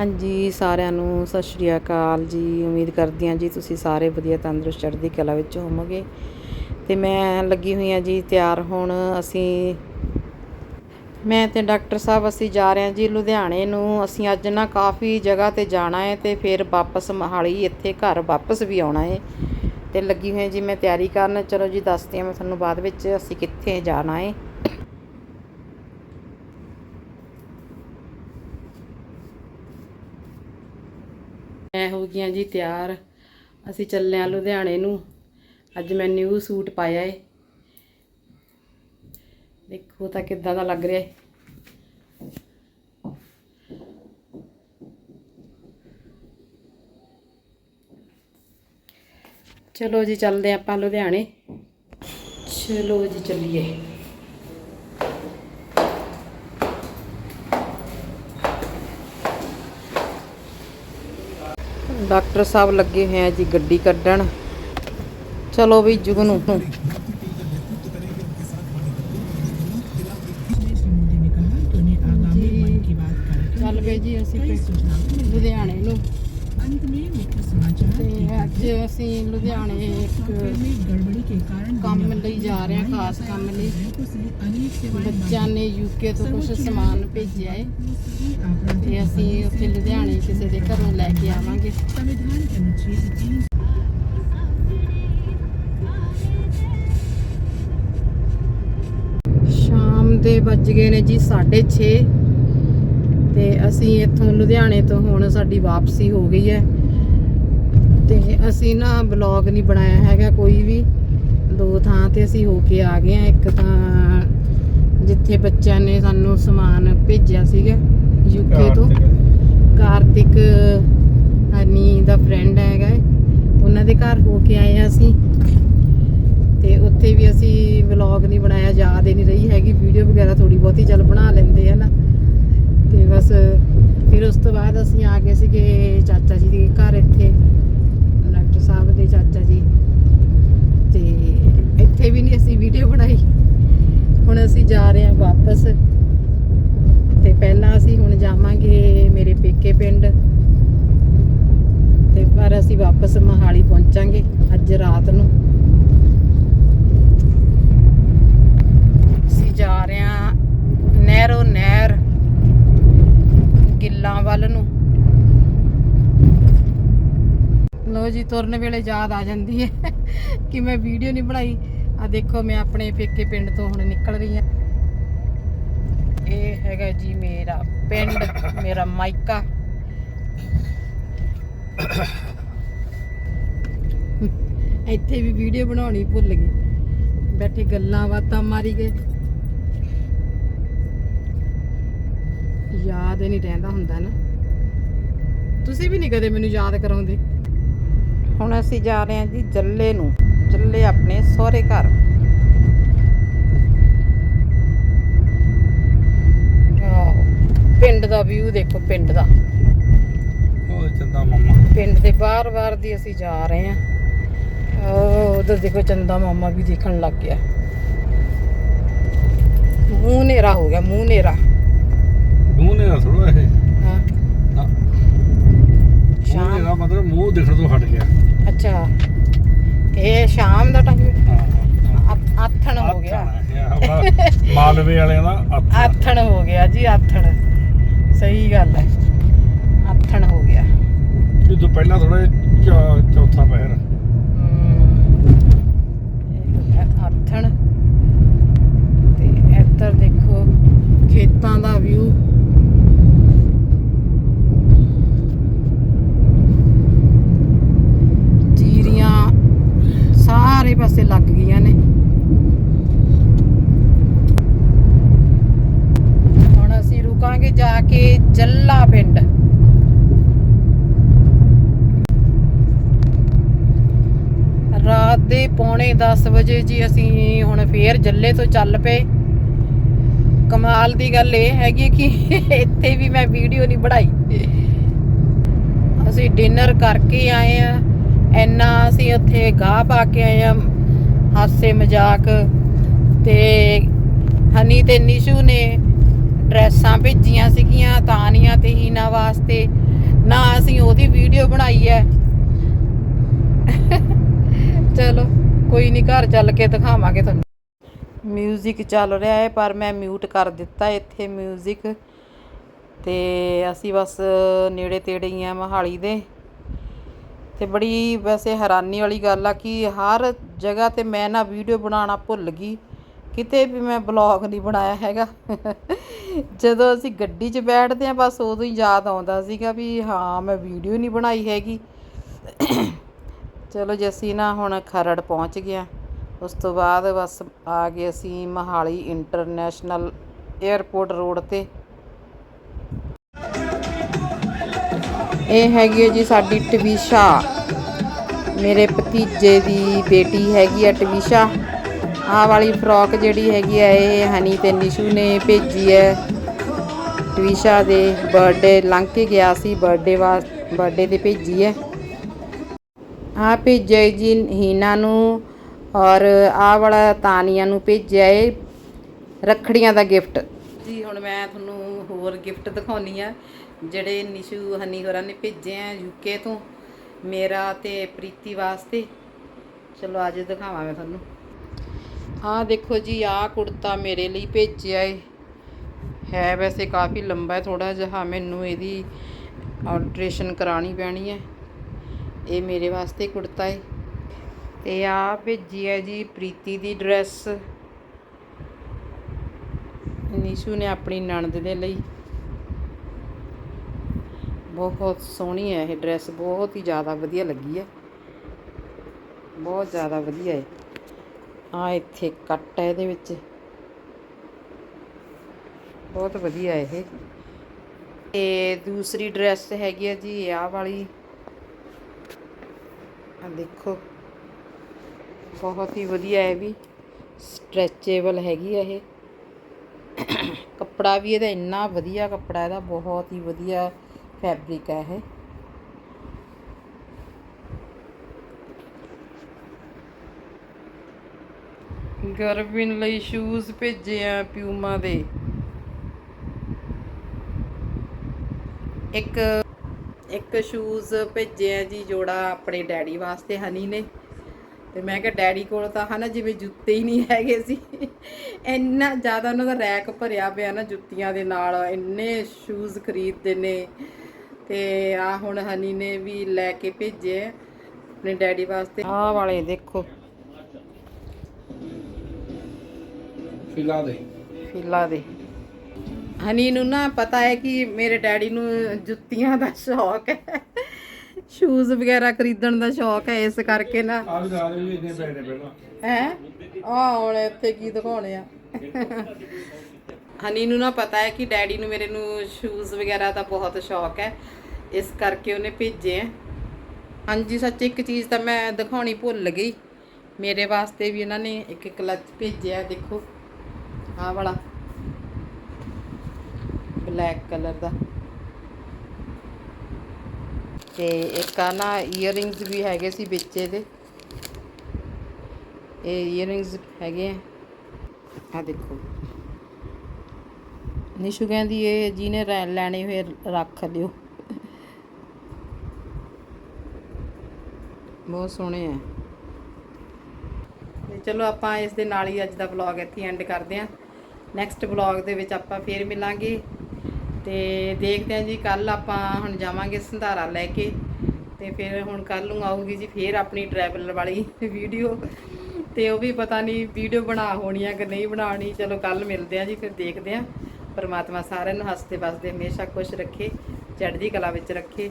ਹਾਂਜੀ, ਸਾਰਿਆਂ ਨੂੰ ਸਤਿ ਸ਼੍ਰੀ ਅਕਾਲ ਜੀ। ਉਮੀਦ ਕਰਦੀ ਹਾਂ ਜੀ ਤੁਸੀਂ ਸਾਰੇ ਵਧੀਆ, ਤੰਦਰੁਸਤ, ਚੜ੍ਹਦੀ ਕਲਾ ਵਿੱਚ ਹੋਵੋਗੇ। ਤੇ ਮੈਂ ਲੱਗੀ ਹੋਈ ਹਾਂ ਜੀ ਤਿਆਰ ਹੋਣ ਅਸੀਂ, ਮੈਂ ਤੇ ਡਾਕਟਰ ਸਾਹਿਬ ਅਸੀਂ ਜਾ ਰਹੇ ਹਾਂ ਜੀ ਲੁਧਿਆਣੇ ਨੂੰ। ਅਸੀਂ ਅੱਜ ਨਾ ਕਾਫੀ ਜਗ੍ਹਾ ਤੇ ਜਾਣਾ ਹੈ ਤੇ ਫਿਰ ਵਾਪਸ ਮਹਾਲੀ ਇੱਥੇ ਘਰ ਵਾਪਸ ਵੀ ਆਉਣਾ ਹੈ। ਤੇ ਲੱਗੀ ਹੋਈ ਹਾਂ ਜੀ ਮੈਂ ਤਿਆਰੀ ਕਰਨ। ਚਲੋ ਜੀ, ਦੱਸਦੀ ਹਾਂ ਮੈਂ ਤੁਹਾਨੂੰ ਬਾਅਦ ਵਿੱਚ ਅਸੀਂ ਕਿੱਥੇ ਜਾਣਾ ਹੈ। ਮੈਂ ਹੋ ਗਈਆਂ ਜੀ ਤਿਆਰ। ਅਸੀਂ ਚੱਲੇ ਆ ਲੁਧਿਆਣੇ ਨੂੰ। ਅੱਜ ਮੈਂ ਨਿਊ ਸੂਟ ਪਾਇਆ ਏ। ਦੇਖੋ ਤਾਂ ਕਿੱਦਾਂ ਦਾ ਲੱਗ ਰਿਹਾ ਏ। ਚਲੋ ਜੀ, ਚੱਲਦੇ ਆਪਾਂ ਲੁਧਿਆਣੇ। ਚਲੋ ਜੀ, ਚੱਲੀਏ। ਡਾਕਟਰ ਸਾਹਿਬ ਲੱਗੇ ਹੋਏ ਆ ਜੀ ਗੱਡੀ ਕੱਢਣ। ਚਲੋ ਵੀ ਜੁਗ ਨੂੰ ਚੱਲ ਗਏ ਜੀ ਅਸੀਂ ਲੁਧਿਆਣੇ ਨੂੰ। ਤੇ ਅੱਜ ਅਸੀਂ ਲੁਧਿਆਣੇ ਇੱਕ ਕੰਮ ਲਈ ਜਾ ਰਹੇ ਹਾਂ, ਖਾਸ ਕੰਮ ਲਈ। ਬੱਚਿਆਂ ਨੇ ਯੂਕੇ ਤੋਂ ਕੁਝ ਸਮਾਨ ਭੇਜਿਆ ਹੈ ਤੇ ਅਸੀਂ ਉੱਥੇ ਲੁਧਿਆਣੇ ਕਿਸੇ ਦੇ ਘਰੋਂ ਲੈ ਕੇ ਆਵਾਂਗੇ। ਸ਼ਾਮ ਦੇ ਵੱਜ ਗਏ ਨੇ ਜੀ 6:30 ਤੇ ਅਸੀਂ ਇੱਥੋਂ ਲੁਧਿਆਣੇ ਤੋਂ ਹੁਣ ਸਾਡੀ ਵਾਪਸੀ ਹੋ ਗਈ ਹੈ। ਤੇ ਅਸੀਂ ਨਾ ਬਲੌਗ ਨਹੀਂ ਬਣਾਇਆ ਹੈਗਾ ਕੋਈ ਵੀ। ਦੋ ਥਾਂ ਤੇ ਅਸੀਂ ਹੋ ਕੇ ਆ ਗਏ ਆ ਇੱਕ ਤਾਂ ਜਿੱਥੇ ਬੱਚਿਆਂ ਨੇ ਸਾਨੂੰ ਸਮਾਨ ਭੇਜਿਆ ਸੀਗਾ ਯੂਕੇ ਤੋਂ। ਕਾਰਤਿਕ ਹਨੀ ਦਾ ਫਰੈਂਡ ਹੈਗਾ। ਉਹਨਾਂ ਦੇ ਘਰ ਹੋ ਕੇ ਆਏ ਆ ਅਸੀਂ। ਤੇ ਉੱਥੇ ਵੀ ਅਸੀਂ ਵਲੌਗ ਨਹੀਂ ਬਣਾਇਆ ਯਾਦ ਹੀ ਨਹੀਂ ਰਹੀ ਹੈਗੀ। ਵੀਡੀਓ ਵਗੈਰਾ ਥੋੜੀ ਬਹੁਤੀ ਚੱਲ ਬਣਾ ਲੈਂਦੇ ਆ ਨਾ। ਤੇ ਬਸ ਫਿਰ ਉਸ ਤੋਂ ਬਾਅਦ ਅਸੀਂ ਆ ਗਏ ਸੀਗੇ ਚਾਚਾ ਜੀ ਦੇ ਘਰ ਇੱਥੇ ਡਾਕਟਰ ਸਾਹਿਬ ਦੇ ਚਾਚਾ ਜੀ। ਤੇ ਇੱਥੇ ਵੀ ਨਹੀਂ ਅਸੀਂ ਵੀਡੀਓ ਬਣਾਈ। ਹੁਣ ਅਸੀਂ ਜਾ ਰਹੇ ਹਾਂ ਵਾਪਸ। ਤੇ ਪਹਿਲਾਂ ਅਸੀਂ ਹੁਣ ਜਾਵਾਂਗੇ ਮੇਰੇ ਪੇਕੇ ਪਿੰਡ। ਤੇ ਪਰ ਅਸੀਂ ਵਾਪਸ ਮਹਾਲੀ ਪਹੁੰਚਾਂਗੇ ਅੱਜ ਰਾਤ ਨੂੰ। ਅਸੀਂ ਜਾ ਰਹੇ ਹਾਂ ਨਹਿਰੋ ਨਹਿਰ। ਗਿੱਲਾਂ ਵੱਲ ਨੂੰ। ਲੋ ਜੀ, ਤੁਰਨ ਵੇਲੇ ਯਾਦ ਆ ਜਾਂਦੀ ਹੈ ਕਿ ਮੈਂ ਵੀਡੀਓ ਨਹੀਂ ਬਣਾਈ। ਆ ਦੇਖੋ, ਮੈਂ ਆਪਣੇ ਪੇਕੇ ਪਿੰਡ ਤੋਂ ਹੁਣ ਨਿਕਲ ਰਹੀ ਹਾਂ। ਇਹ ਹੈਗਾ ਜੀ ਮੇਰਾ ਪਿੰਡ, ਮੇਰਾ ਮਾਇਕਾ। ਇੱਥੇ ਵੀ ਵੀਡੀਓ ਬਣਾਉਣੀ ਭੁੱਲ ਗਈ। ਬੈਠੇ ਗੱਲਾਂ ਬਾਤਾਂ ਮਾਰੀ ਗਏ। ਯਾਦ ਹੀ ਨਹੀਂ ਰਹਿੰਦਾ ਹੁੰਦਾ ਨਾ। ਤੁਸੀਂ ਵੀ ਨਹੀਂ ਕਦੇ ਮੈਨੂੰ ਯਾਦ ਕਰਾਉਂਦੇ। ਹੁਣ ਅਸੀਂ ਜਾ ਰਹੇ ਹਾਂ ਜੀ ਜੱਲੇ ਨੂੰ। ਜੱਲੇ ਆਪਣੇ ਸਹੁਰੇ ਘਰ। ਪਿੰਡ ਦਾ ਵਿਊ ਦੇਖੋ ਪਿੰਡ ਦਾ। ਉਹ ਚੰਦਾ ਮਾਮਾ। ਪਿੰਡ ਦੇ ਬਾਹਰ-ਬਾਹਰ ਦੀ ਅਸੀਂ ਜਾ ਰਹੇ ਹਾਂ। ਉਹ ਉਧਰ ਦੇਖੋ ਚੰਦਾ ਮਾਮਾ ਵੀ ਦੇਖਣ ਲੱਗ ਗਿਆ। ਮੂੰਹ ਨੇਰਾ ਹੋ ਗਿਆ ਮੂੰਹ ਨੇਰਾ ਮੂੰਹ ਨੇ ਥੋੜਾ ਇਹ। ਹਾਂ। ਨਾ। ਸ਼ਾਮ ਸ਼ਾਮ। ਦਾ ਮਤਲਬ ਮੂੰਹ ਦਿਖਣ ਤੋਂ ਹਟ ਗਿਆ। ਅੱਛਾ। ਇਹ ਸ਼ਾਮ ਦਾ ਟਾਈਮ। ਹਾਂ ਆਥਣ ਹੋ। ਗਿਆ। ਗਿਆ ਮਾਲਵੇ ਵਾਲਿਆਂ ਦਾ ਅੱਥ ਆਥਣ ਹੋ ਗਿਆ ਜੀ ਆਥਣ ਸਹੀ ਗੱਲ ਹੈ। ਆਥਣ ਹੋ ਗਿਆ। ਤੋਂ ਪਹਿਲਾਂ ਥੋੜਾ ਚੌਥਾ ਪਹਿਰ। ਹਮ, ਇਹ ਆਥਣ ਤੇ ਇੱਧਰ ਦੇਖੋ ਖੇਤਾਂ ਦਾ ਵਿਊ ਜੀਰੀਆਂ ਸਾਰੇ ਪਾਸੇ ਲੱਗ ਗਈਆਂ ਨੇ। ਹੁਣ ਅਸੀਂ ਰੁਕਾਂਗੇ ਜਾ ਕੇ ਜੱਲਾ ਪਿੰਡ। ਰਾਤ ਦੇ ਪੌਣੇ 10 ਵਜੇ ਜੀ ਅਸੀਂ ਹੁਣ ਫੇਰ ਜੱਲੇ ਤੋਂ ਚੱਲ ਪਏ। ਕਮਾਲ ਦੀ ਗੱਲ ਇਹ ਹੈਗੀ ਕਿ ਇੱਥੇ ਵੀ ਮੈਂ ਵੀਡੀਓ ਨਹੀਂ ਬਣਾਈ। ਅਸੀਂ ਡਿਨਰ ਕਰਕੇ ਆਏ ਆ। ਇੰਨਾ ਅਸੀਂ ਉੱਥੇ ਗਾਹ ਪਾ ਕੇ ਆਏ ਆ ਹਾਸੇ ਮਜ਼ਾਕ ਤੇ ਹਨੀ ਤੇ ਨਿਸ਼ੂ ਨੇ ਡਰੈਸਾਂ ਭੇਜੀਆਂ ਸੀਗੀਆਂ ਤਾਨੀਆਂ ਤੇ ਹੀਨਾ ਵਾਸਤੇ। ਨਾ ਅਸੀਂ ਉਹਦੀ ਵੀਡੀਓ ਬਣਾਈ ਹੈ। ਚਲੋ, ਕੋਈ ਨਹੀਂ ਘਰ ਚੱਲ ਕੇ ਦਿਖਾਵਾਂਗੇ ਤੁਹਾਨੂੰ। ਮਿਊਜ਼ਿਕ ਚੱਲ ਰਿਹਾ ਹੈ, ਪਰ ਮੈਂ ਮਿਊਟ ਕਰ ਦਿੱਤਾ ਇੱਥੇ ਮਿਊਜ਼ਿਕ ਤੇ ਅਸੀਂ ਬਸ ਨੇੜੇ ਤੇੜੇ ਹੀ ਆ ਮਹਾਲੀ ਦੇ। ਅਤੇ ਬੜੀ ਵੈਸੇ ਹੈਰਾਨੀ ਵਾਲੀ ਗੱਲ ਆ ਕਿ ਹਰ ਜਗ੍ਹਾ ਤੇ ਮੈਂ ਨਾ ਵੀਡੀਓ ਬਣਾਉਣਾ ਭੁੱਲ ਗਈ। ਕਿਤੇ ਵੀ ਮੈਂ ਬਲੌਗ ਨਹੀਂ ਬਣਾਇਆ ਹੈਗਾ। ਜਦੋਂ ਅਸੀਂ ਗੱਡੀ 'ਚ ਬੈਠਦੇ ਹਾਂ, ਬਸ ਉਦੋਂ ਹੀ ਯਾਦ ਆਉਂਦਾ ਸੀਗਾ ਵੀ ਹਾਂ, ਮੈਂ ਵੀਡੀਓ ਨਹੀਂ ਬਣਾਈ ਹੈਗੀ। ਚਲੋ ਜੀ, ਅਸੀਂ ਨਾ ਹੁਣ ਖਰੜ ਪਹੁੰਚ ਗਏ ਹਾਂ। ਉਸ ਤੋਂ ਬਾਅਦ ਬਸ ਆ ਗਏ ਅਸੀਂ ਮਹਾਲੀ ਇੰਟਰਨੈਸ਼ਨਲ 에ਅਰਪੋਰਟ ਰੋਡ ਤੇ। ਇਹ ਹੈਗੀ ਹੈ ਜੀ ਸਾਡੀ ਟਵੀਸ਼ਾ। ਮੇਰੇ ਭਤੀਜੇ ਦੀ ਬੇਟੀ ਹੈਗੀ ਆ ਟਵੀਸ਼ਾ। ਆਹ ਵਾਲੀ ਫਰੋਕ ਜਿਹੜੀ ਹੈਗੀ ਹੈ, ਇਹ ਹਨੀ ਤੇ ਨਿਸ਼ੂ ਨੇ ਭੇਜੀ ਹੈ। ਟਵੀਸ਼ਾ ਦੇ ਬਰਥਡੇ ਲੰਘ ਕੇ ਗਿਆ ਸੀ ਬਰਥਡੇ ਵਾ ਬਰਥਡੇ ਤੇ ਭੇਜੀ ਹੈ। ਆਹ ਭੇਜਿਆ ਜੀ ਹੀਨਾ ਨੂੰ ਔਰ ਆਹ ਵਾਲਾ ਤਾਨੀਆਂ ਨੂੰ ਭੇਜਿਆ ਏ ਰੱਖੜੀਆਂ ਦਾ ਗਿਫਟ। ਜੀ, ਹੁਣ ਮੈਂ ਤੁਹਾਨੂੰ ਹੋਰ ਗਿਫਟ ਦਿਖਾਉਣੀ ਆ। ਜਿਹੜੇ ਨਿਸ਼ੂ ਹਨੀ ਹੋਰਾਂ ਨੇ ਭੇਜੇ ਆ ਯੂਕੇ ਤੋਂ, ਮੇਰਾ ਤੇ ਪ੍ਰੀਤੀ ਵਾਸਤੇ। ਚਲੋ ਅੱਜ ਦਿਖਾਵਾਂ ਮੈਂ ਤੁਹਾਨੂੰ। ਆਹ ਦੇਖੋ ਜੀ, ਆਹ ਕੁੜਤਾ ਮੇਰੇ ਲਈ ਭੇਜਿਆ ਏ। ਹੈ ਵੈਸੇ ਕਾਫੀ ਲੰਬਾ ਹੈ ਥੋੜਾ ਜਿਹਾ ਮੈਨੂੰ ਇਹਦੀ ਆਲਟਰੇਸ਼ਨ ਕਰਾਣੀ ਪੈਣੀ ਹੈ ਇਹ ਮੇਰੇ ਵਾਸਤੇ ਕੁੜਤਾ ਹੈ ਤੇ ਆ ਭੇਜੀ ਹੈ ਜੀ ਪ੍ਰੀਤੀ ਦੀ ਡਰੈਸ ਨਿਸ਼ੂ ਨੇ ਆਪਣੀ ਨਣਦ ਦੇ ਲਈ। ਬਹੁਤ ਸੋਹਣੀ ਹੈ ਇਹ ਡਰੈਸ ਬਹੁਤ ਹੀ ਜ਼ਿਆਦਾ ਵਧੀਆ ਲੱਗੀ ਹੈ। ਬਹੁਤ ਜ਼ਿਆਦਾ ਵਧੀਆ ਹੈ। ਆ ਇੱਥੇ ਕੱਟ ਹੈ ਇਹਦੇ ਵਿੱਚ। ਬਹੁਤ ਵਧੀਆ ਇਹ। ਤੇ ਦੂਸਰੀ ਡਰੈਸ ਹੈਗੀ ਹੈ ਜੀ, ਆਹ ਵਾਲੀ। ਆ ਦੇਖੋ। ਬਹੁਤ ਹੀ ਵਧੀਆ ਹੈ ਵੀ। ਸਟ੍ਰੈਚੇਬਲ ਹੈਗੀ ਆ ਇਹ। ਕੱਪੜਾ ਵੀ ਇਹਦਾ ਇੰਨਾ ਵਧੀਆ ਕੱਪੜਾ, ਇਹਦਾ ਬਹੁਤ ਹੀ ਵਧੀਆ ਫੈਬਰਿਕ ਹੈ ਇਹ। ਗਰਮੀਨ ਲਈ ਸ਼ੂਜ਼ ਭੇਜੇ ਆ ਪਿਊਮਾ ਦੇ। ਇੱਕ ਇੱਕ ਸ਼ੂਜ਼ ਭੇਜੇ ਆ ਜੀ ਜੋੜਾ ਆਪਣੇ ਡੈਡੀ ਵਾਸਤੇ ਹਨੀ ਨੇ। ਤੇ ਮੈਂ ਕਿਹਾ ਡੈਡੀ ਕੋਲ ਤਾਂ ਹਨਾ ਜਿਵੇਂ ਜੁੱਤੇ ਹੀ ਨਹੀਂ ਹੈਗੇ ਸੀ। ਇੰਨਾ ਜ਼ਿਆਦਾ ਉਹਨਾਂ ਦਾ ਰੈਕ ਭਰਿਆ ਪਿਆ ਨਾ ਜੁੱਤੀਆਂ ਦੇ ਨਾਲ, ਇੰਨੇ ਸ਼ੂਜ਼ ਖਰੀਦਦੇ ਨੇ। ਤੇ ਆ ਹੁਣ ਹਨੀ ਨੇ ਵੀ ਲੈ ਕੇ ਭੇਜੇ ਆ ਆਪਣੇ ਡੈਡੀ ਵਾਸਤੇ। ਆਹ ਵਾਲੇ ਦੇਖੋ। ਫਿਲਾ ਦੇ। ਫਿਲਾ ਦੇ। ਹਨੀ ਨੂੰ ਨਾ ਪਤਾ ਹੈ ਕਿ ਮੇਰੇ ਡੈਡੀ ਨੂੰ ਜੁੱਤੀਆਂ ਦਾ ਸ਼ੌਕ ਹੈ। ਸ਼ੂਜ਼ ਵਗੈਰਾ ਖਰੀਦਣ ਦਾ ਸ਼ੌਕ ਹੈ ਇਸ ਕਰਕੇ ਨਾ। ਆ ਵੀ ਰਾਤ ਵੀ ਇੰਨੇ ਪੈਣੇ ਪਹਿਲਾਂ। ਹੈ? ਆ ਹੁਣ ਇੱਥੇ ਕੀ ਦਿਖਾਉਣੇ ਆ। ਹਨੀ ਨੂੰ ਨਾ ਪਤਾ ਹੈ ਕਿ ਡੈਡੀ ਨੂੰ ਮੇਰੇ ਨੂੰ ਸ਼ੂਜ਼ ਵਗੈਰਾ ਦਾ ਬਹੁਤ ਸ਼ੌਕ ਹੈ। ਇਸ ਕਰਕੇ ਉਹਨੇ ਭੇਜੇ ਆ। ਹਾਂਜੀ, ਸੱਚ ਇੱਕ ਚੀਜ਼ ਤਾਂ ਮੈਂ ਦਿਖਾਉਣੀ ਭੁੱਲ ਗਈ। ਮੇਰੇ ਵਾਸਤੇ ਵੀ ਇਹਨਾਂ ਨੇ ਇੱਕ ਕਲਚ ਭੇਜਿਆ, ਦੇਖੋ। ਆਹ ਵਾਲਾ। ਬਲੈਕ ਕਲਰ ਦਾ। ਤੇ ਇੱਕ ਆ ਨਾ 이어ਰਿੰਗਸ ਵੀ ਹੈਗੇ ਸੀ ਵਿੱਚ ਇਹਦੇ ਇਹ ਈਅਰਿੰਗਸ ਹੈਗੇ ਆ। ਆ ਦੇਖੋ। ਨਿਸ਼ੂ ਕਹਿੰਦੀ ਇਹ ਜੀ ਨੇ ਲੈਣੇ ਹੋਏ ਰੱਖ ਲਿਓ। ਬਹੁਤ ਸੋਹਣੇ ਆ। ਤੇ ਚਲੋ ਆਪਾਂ ਇਸ ਦੇ ਨਾਲ ਹੀ ਅੱਜ ਦਾ ਵਲੌਗ ਇੱਥੇ ਐਂਡ ਕਰਦੇ ਹਾਂ। ਨੈਕਸਟ ਵਲੌਗ ਦੇ ਵਿੱਚ ਆਪਾਂ ਫੇਰ ਮਿਲਾਂਗੇ। ਤੇ ਦੇਖਦੇ ਹਾਂ ਜੀ ਕੱਲ ਆਪਾਂ ਹੁਣ ਜਾਵਾਂਗੇ ਸੰਧਾਰਾ ਲੈ ਕੇ। ਤੇ ਫਿਰ ਹੁਣ ਕੱਲ ਨੂੰ ਆਊਗੀ ਜੀ ਫੇਰ ਆਪਣੀ ਟਰੈਵਲ ਵਾਲੀ ਵੀਡੀਓ ਤੇ ਉਹ ਵੀ ਪਤਾ ਨਹੀਂ ਵੀਡੀਓ ਬਣਾ ਹੋਣੀ ਆ ਕਿ ਨਹੀਂ ਬਣਾਉਣੀ। ਚਲੋ ਕੱਲ ਮਿਲਦੇ ਹਾਂ ਜੀ, ਫਿਰ ਦੇਖਦੇ ਹਾਂ। ਪਰਮਾਤਮਾ ਸਾਰਿਆਂ ਨੂੰ ਹੱਸਦੇ ਵਸਦੇ ਹਮੇਸ਼ਾ ਖੁਸ਼ ਰੱਖੇ, ਚੜ੍ਹਦੀ ਕਲਾ ਵਿੱਚ ਰੱਖੇ।